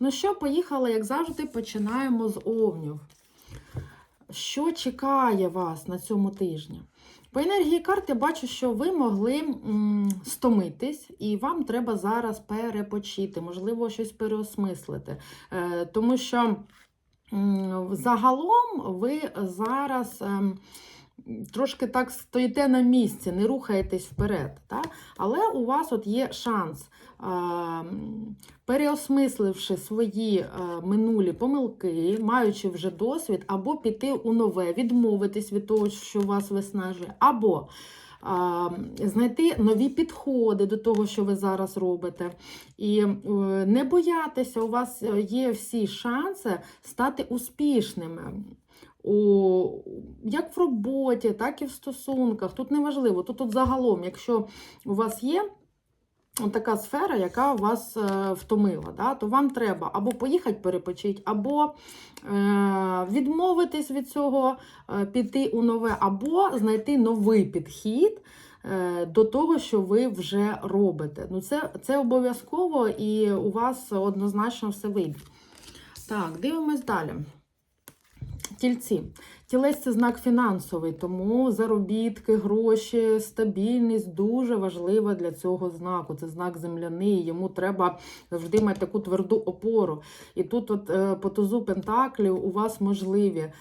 Ну що, поїхали, як завжди, починаємо з овнів. Що чекає вас на цьому тижні? По енергії карт я бачу, що ви могли стомитись, і вам треба зараз перепочити, можливо, щось переосмислити. Е, тому що загалом ви зараз. ем, Трошки так стоїте на місці, не рухаєтесь вперед. Так? Але у вас от є шанс, переосмисливши свої минулі помилки, маючи вже досвід, або піти у нове, відмовитись від того, що вас виснажує, або знайти нові підходи до того, що ви зараз робите. І е, не боятися, у вас є всі шанси стати успішними. У, як в роботі, так і в стосунках. Тут неважливо, тут тут загалом, якщо у вас є така сфера, яка вас е, втомила, да, то вам треба або поїхати перепочити, або е, відмовитись від цього, е, піти у нове, або знайти новий підхід. До того, що ви вже робите. Ну, це, це обов'язково і у вас однозначно все вийде. Так, дивимось далі. Тільці. Тілець це знак фінансовий, тому заробітки, гроші, стабільність дуже важлива для цього знаку. Це знак земляний, йому треба завжди мати таку тверду опору. І тут, от е, по тузу Пентаклів, у вас можливі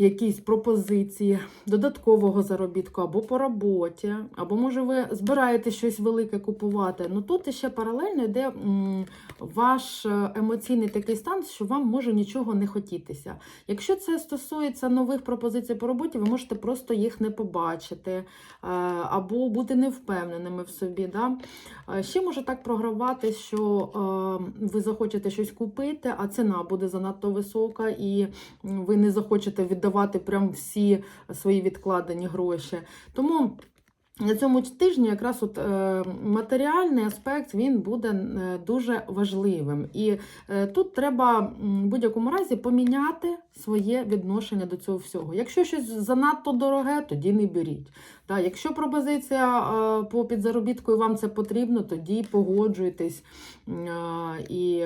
якісь пропозиції додаткового заробітку або по роботі, або, може, ви збираєте щось велике купувати. Ну тут ще паралельно йде ваш е, емоційний такий стан, що вам може нічого не хотітися. Якщо це стосується нових пропозицій по роботі, ви можете просто їх не побачити е, або бути невпевненими в собі. Да? Е, Ще може так програвати, що ви захочете щось купити, а ціна буде занадто висока, і ви не захочете віддавати прям всі свої відкладені гроші. Тому на цьому тижні якраз от е, матеріальний аспект він буде е, дуже важливим. І е, тут треба в будь-якому разі поміняти своє відношення до цього всього. Якщо щось занадто дороге, тоді не беріть. Так, якщо пропозиція по підзаробітку і вам це потрібно, тоді погоджуйтесь і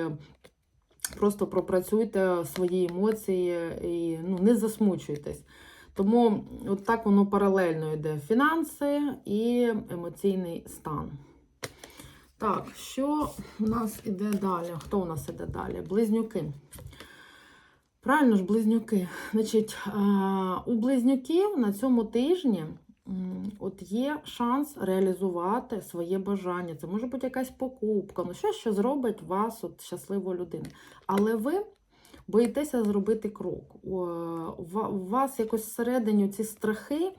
просто пропрацюйте свої емоції і ну, не засмучуйтесь. Тому от так воно паралельно йде фінанси і емоційний стан. Так, що у нас іде далі? Хто у нас іде далі? Близнюки. Правильно ж, близнюки. Значить, е, у близнюків на цьому тижні от є шанс реалізувати своє бажання. Це може бути якась покупка, ну щось, що зробить вас от щасливою людиною. Але ви боїтеся зробити крок. У вас якось всередині ці страхи.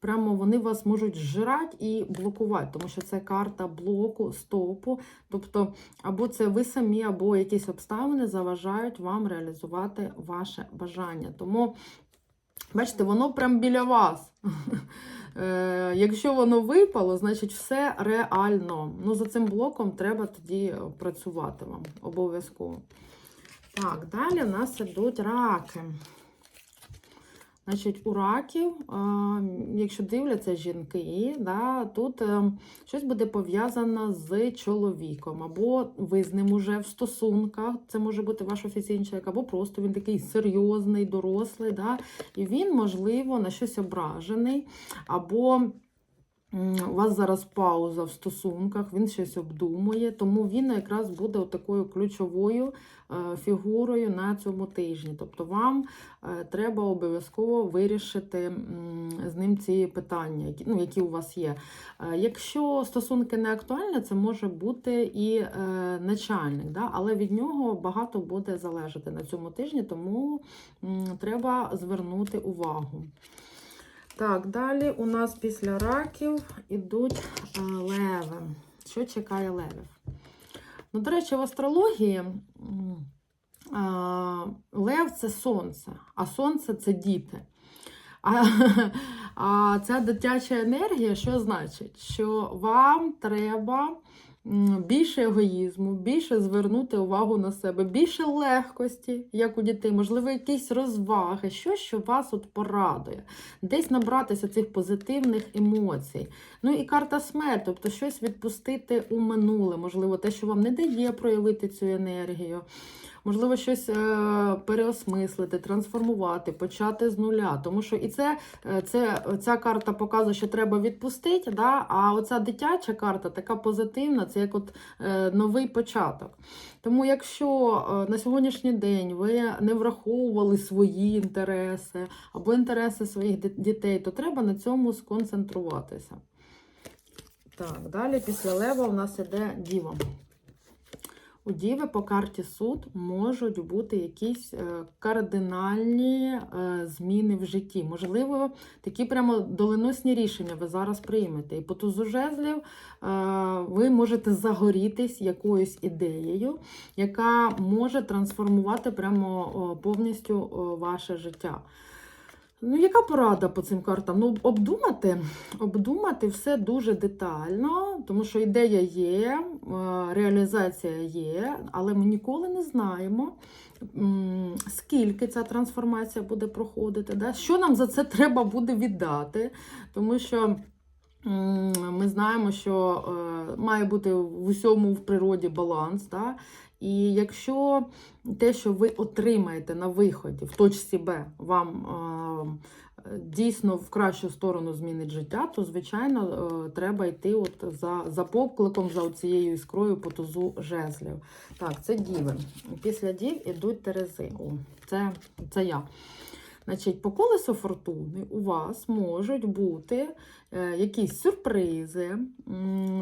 Прямо вони вас можуть зжирати і блокувати, тому що це карта блоку, стопу. Тобто, або це ви самі, або якісь обставини заважають вам реалізувати ваше бажання. Тому, бачите, воно прям біля вас. Е, Якщо воно випало, значить все реально. Ну, за цим блоком треба тоді працювати вам обов'язково. Так, далі у нас ідуть раки. Значить, у раків, якщо дивляться жінки, да, тут е, щось буде пов'язано з чоловіком, або ви з ним уже в стосунках, це може бути ваш офіційний чоловік, або просто він такий серйозний, дорослий, да, і він, можливо, на щось ображений, або у вас зараз пауза в стосунках, він щось обдумує, тому він якраз буде такою ключовою е, фігурою на цьому тижні. Тобто вам е, треба обов'язково вирішити з ним ці питання, які, ну, які у вас є. Е, Якщо стосунки не актуальні, це може бути і начальник, да? але від нього багато буде залежати на цьому тижні, тому треба звернути увагу. Так, далі у нас після раків ідуть е, леви. Що чекає левів? Ну, до речі, в астрології м, лев це сонце, а сонце це діти. А, а ця дитяча енергія, що значить? Що вам треба більше егоїзму, більше звернути увагу на себе, більше легкості, як у дітей, можливо, якісь розваги, щось, що вас от порадує, десь набратися цих позитивних емоцій. Ну і карта смерть, тобто щось відпустити у минуле, можливо, те, що вам не дає проявити цю енергію. Можливо, щось е, переосмислити, трансформувати, почати з нуля. Тому що і це, е, це ця карта показує, що треба відпустити. Да? А оця дитяча карта така позитивна, це як от е, новий початок. Тому, якщо на сьогоднішній день ви не враховували свої інтереси або інтереси своїх дітей, то треба на цьому сконцентруватися. Так, далі після лева у нас іде діва. У Діви по карті суд можуть бути якісь е, кардинальні е, зміни в житті. Можливо, такі прямо доленосні рішення ви зараз приймете. І по тузу жезлів е, ви можете загорітись якоюсь ідеєю, яка може трансформувати прямо повністю ваше життя. Ну, яка порада по цим картам? Ну, обдумати, обдумати все дуже детально, тому що ідея є, е, реалізація є, але ми ніколи не знаємо, скільки ця трансформація буде проходити, да? що нам за це треба буде віддати, тому що. Ми знаємо, що е, має бути в усьому в природі баланс. Да? І якщо те, що ви отримаєте на виході в точці Б, вам е, дійсно в кращу сторону змінить життя, то, звичайно, е, треба йти от за, за покликом, за цією іскрою по тузу жезлів. Так, це діви. Після дів ідуть терези. О, це, це я. Значить, по колесу фортуни у вас можуть бути е, якісь сюрпризи,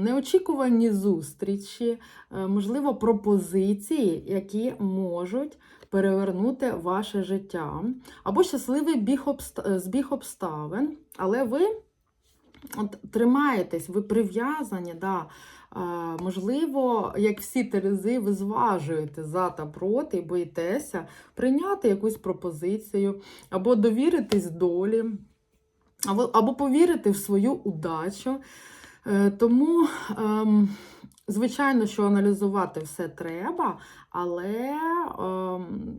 неочікувані зустрічі, е, можливо, пропозиції, які можуть перевернути ваше життя, або щасливий біг обста- е, збіг обставин, але ви от, тримаєтесь, ви прив'язані. Да, Можливо, як всі терези, ви зважуєте за та проти і боїтеся прийняти якусь пропозицію, або довіритись долі, або, повірити в свою удачу. Е, Тому, ем, звичайно, що аналізувати все треба, але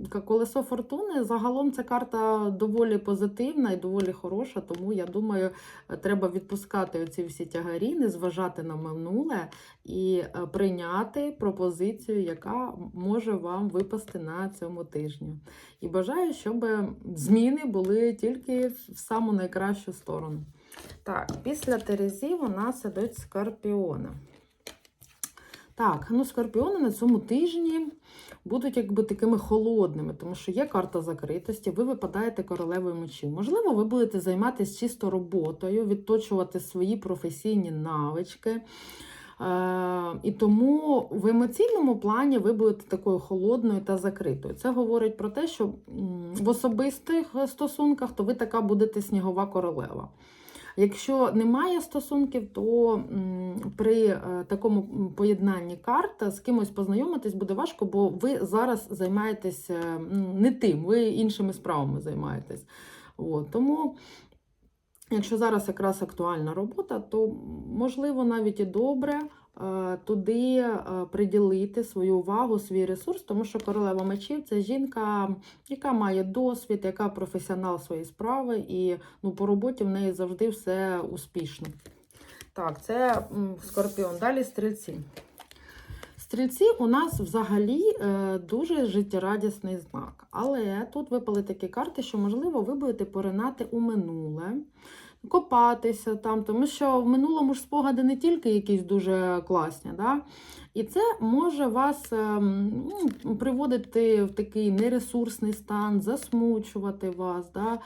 ка- колесо фортуни загалом ця карта доволі позитивна і доволі хороша, тому я думаю, е, треба відпускати оці всі тягарі, не зважати на минуле і е, прийняти пропозицію, яка може вам випасти на цьому тижні. І бажаю, щоб зміни були тільки в саму найкращу сторону. Так, після Терезів у нас ідуть скорпіони. Так, ну скорпіони на цьому тижні будуть якби такими холодними, тому що є карта закритості, ви випадаєте королевою мечів. Можливо, ви будете займатися чисто роботою, відточувати свої професійні навички. Е, і тому в емоційному плані ви будете такою холодною та закритою. Це говорить про те, що в особистих стосунках то ви така будете снігова королева. Якщо немає стосунків, то при е, такому поєднанні карт з кимось познайомитись буде важко, бо ви зараз займаєтесь е, не тим, ви іншими справами займаєтесь. От, тому, якщо зараз якраз актуальна робота, то можливо навіть і добре туди е, приділити свою увагу, свій ресурс, тому що королева мечів це жінка, яка має досвід, яка професіонал своєї справи, і ну, по роботі в неї завжди все успішно. Так, це скорпіон. Далі стрільці. Стрільці у нас взагалі е, дуже життєрадісний знак. Але тут випали такі карти, що, можливо, ви будете поринати у минуле, копатися там, тому що в минулому ж спогади не тільки якісь дуже класні. Да? І це може вас е, ну, приводити в такий нересурсний стан, засмучувати вас. Да?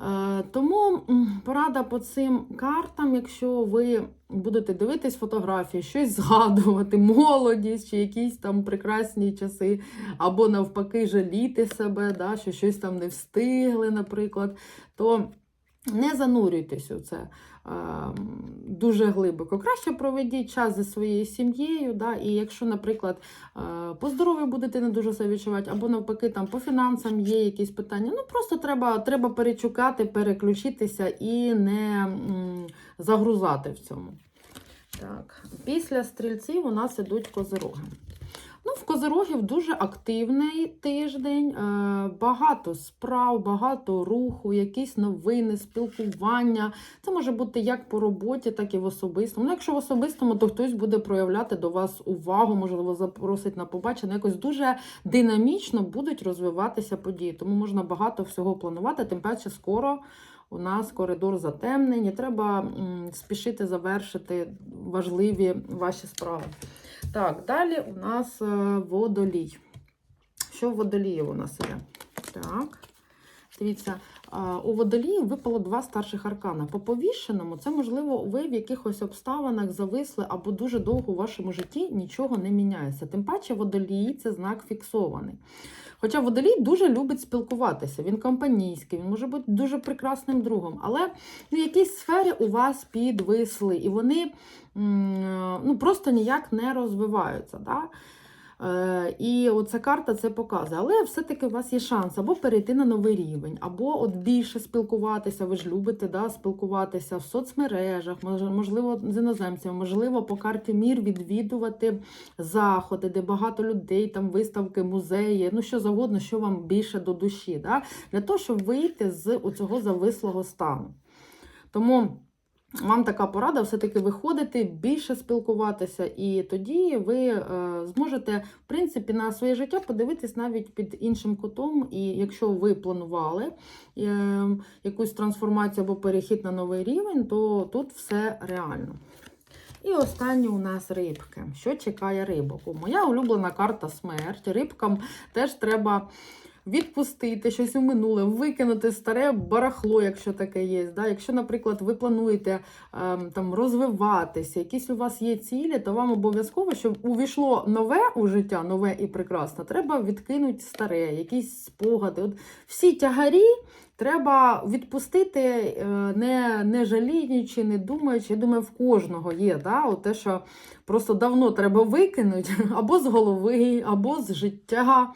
Е, Тому порада по цим картам, якщо ви будете дивитись фотографії, щось згадувати, молодість чи якісь там прекрасні часи, або навпаки жаліти себе, да, що щось там не встигли, наприклад, то не занурюйтесь у це е, дуже глибоко. Краще проведіть час зі своєю сім'єю. Да, і якщо, наприклад, е, по здоров'ю будете не дуже себе відчувати, або навпаки, там по фінансам є якісь питання, ну просто треба, треба перечукати, переключитися і не м, загрузати в цьому. Так, після стрільців у нас ідуть козироги. Ну, в Козирогів дуже активний тиждень, е, багато справ, багато руху, якісь новини, спілкування. Це може бути як по роботі, так і в особистому. Ну, якщо в особистому, то хтось буде проявляти до вас увагу, можливо, запросить на побачення. Якось дуже динамічно будуть розвиватися події. Тому можна багато всього планувати, тим паче скоро. У нас коридор затемнень, треба спішити завершити важливі ваші справи. Так, далі у нас е, водолій. Що в водолії у нас є? Так. Дивіться, у водолії випало два старших аркана. По повішеному, це, можливо, ви в якихось обставинах зависли або дуже довго у вашому житті нічого не міняється. Тим паче, водолій це знак фіксований. Хоча водолій дуже любить спілкуватися, він компанійський, він може бути дуже прекрасним другом, але в якійсь сфері у вас підвисли, і вони ну, просто ніяк не розвиваються. Да? Е, І оця карта це показує. Але все-таки у вас є шанс або перейти на новий рівень, або от більше спілкуватися. Ви ж любите да, спілкуватися в соцмережах, можливо, з іноземцями, можливо, по карті Мір відвідувати заходи, де багато людей, там виставки, музеї, ну що завгодно, що вам більше до душі, да? для того, щоб вийти з цього завислого стану. Тому. Вам така порада все-таки виходити, більше спілкуватися, і тоді ви е, зможете, в принципі, на своє життя подивитись навіть під іншим кутом. І якщо ви планували е, якусь трансформацію або перехід на новий рівень, то тут все реально. І останнє у нас рибки. Що чекає рибок? Моя улюблена карта смерть. Рибкам теж треба відпустити щось у минуле, викинути старе барахло, якщо таке є. Да? Якщо, наприклад, ви плануєте ем, там розвиватися, якісь у вас є цілі, то вам обов'язково, щоб увійшло нове у життя, нове і прекрасне, треба відкинути старе, якісь спогади. От всі тягарі. Треба відпустити, е, не, не жаліючи, не думаючи. Я думаю, в кожного є да? От те, що просто давно треба викинути або з голови, або з життя,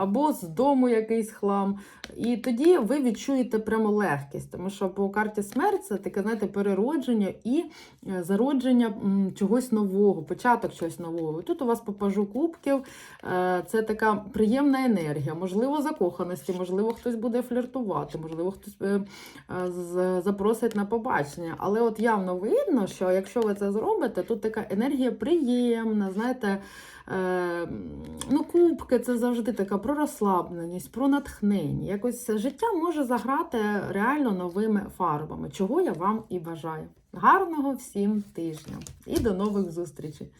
або з дому якийсь хлам. І тоді ви відчуєте прямо легкість, тому що по карті смерть це таке, знаєте, переродження і е, зародження чогось нового, початок чогось нового. Тут у вас по пажу кубків е, це така приємна енергія, можливо, закоханості, можливо, хтось буде фліртувати, можливо, хтось е, запросить на побачення. Але от явно видно, що якщо ви це зробите, тут така енергія приємна, знаєте. Е, ну, кубки це завжди така про розслабленість, про натхнення. Якось життя може заграти реально новими фарбами, чого я вам і бажаю. Гарного всім тижня і до нових зустрічей!